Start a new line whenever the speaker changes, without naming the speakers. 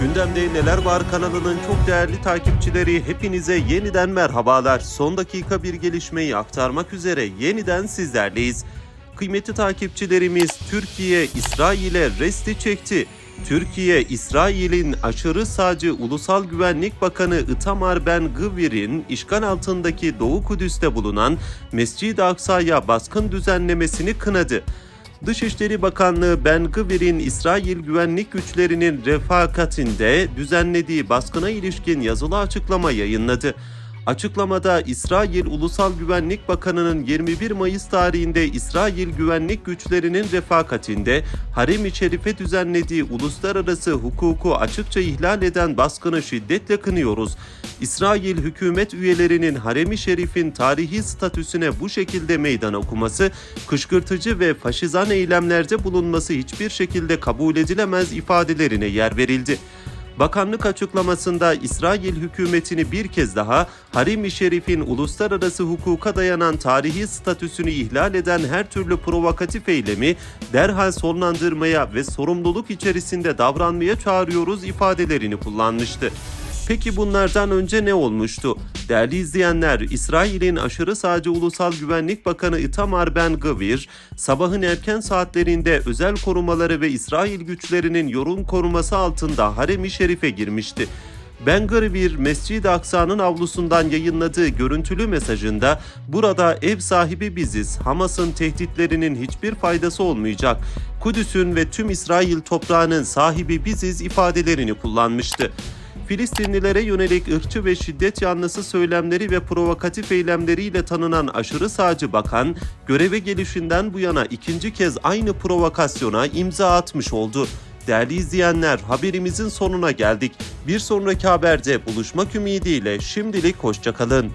Gündemde Neler Var kanalının çok değerli takipçileri hepinize yeniden merhabalar. Son dakika bir gelişmeyi aktarmak üzere yeniden sizlerleyiz. Kıymetli takipçilerimiz Türkiye İsrail'e resti çekti. Türkiye, İsrail'in aşırı sağcı Ulusal Güvenlik Bakanı Itamar Ben Gvir'in işgal altındaki Doğu Kudüs'te bulunan Mescid-i Aksa'ya baskın düzenlemesini kınadı. Dışişleri Bakanlığı Ben Gvir'in İsrail güvenlik güçlerinin refakatinde düzenlediği baskına ilişkin yazılı açıklama yayınladı. Açıklamada İsrail Ulusal Güvenlik Bakanı'nın 21 Mayıs tarihinde İsrail güvenlik güçlerinin refakatinde Harem-i Şerif'e düzenlediği uluslararası hukuku açıkça ihlal eden baskını şiddetle kınıyoruz. İsrail hükümet üyelerinin Harem-i Şerif'in tarihi statüsüne bu şekilde meydan okuması, kışkırtıcı ve faşizan eylemlerde bulunması hiçbir şekilde kabul edilemez ifadelerine yer verildi. Bakanlık açıklamasında İsrail hükümetini bir kez daha Harim-i Şerif'in uluslararası hukuka dayanan tarihi statüsünü ihlal eden her türlü provokatif eylemi derhal sonlandırmaya ve sorumluluk içerisinde davranmaya çağırıyoruz ifadelerini kullanmıştı. Peki bunlardan önce ne olmuştu? Değerli izleyenler, İsrail'in aşırı sağcı Ulusal Güvenlik Bakanı Itamar Ben Gvir, sabahın erken saatlerinde özel korumaları ve İsrail güçlerinin yoğun koruması altında Harem-i Şerif'e girmişti. Ben Gvir, Mescid-i Aksa'nın avlusundan yayınladığı görüntülü mesajında burada ev sahibi biziz, Hamas'ın tehditlerinin hiçbir faydası olmayacak, Kudüs'ün ve tüm İsrail toprağının sahibi biziz ifadelerini kullanmıştı. Filistinlilere yönelik ırkçı ve şiddet yanlısı söylemleri ve provokatif eylemleriyle tanınan aşırı sağcı bakan, göreve gelişinden bu yana ikinci kez aynı provokasyona imza atmış oldu. Değerli izleyenler, haberimizin sonuna geldik. Bir sonraki haberde buluşmak ümidiyle şimdilik hoşçakalın.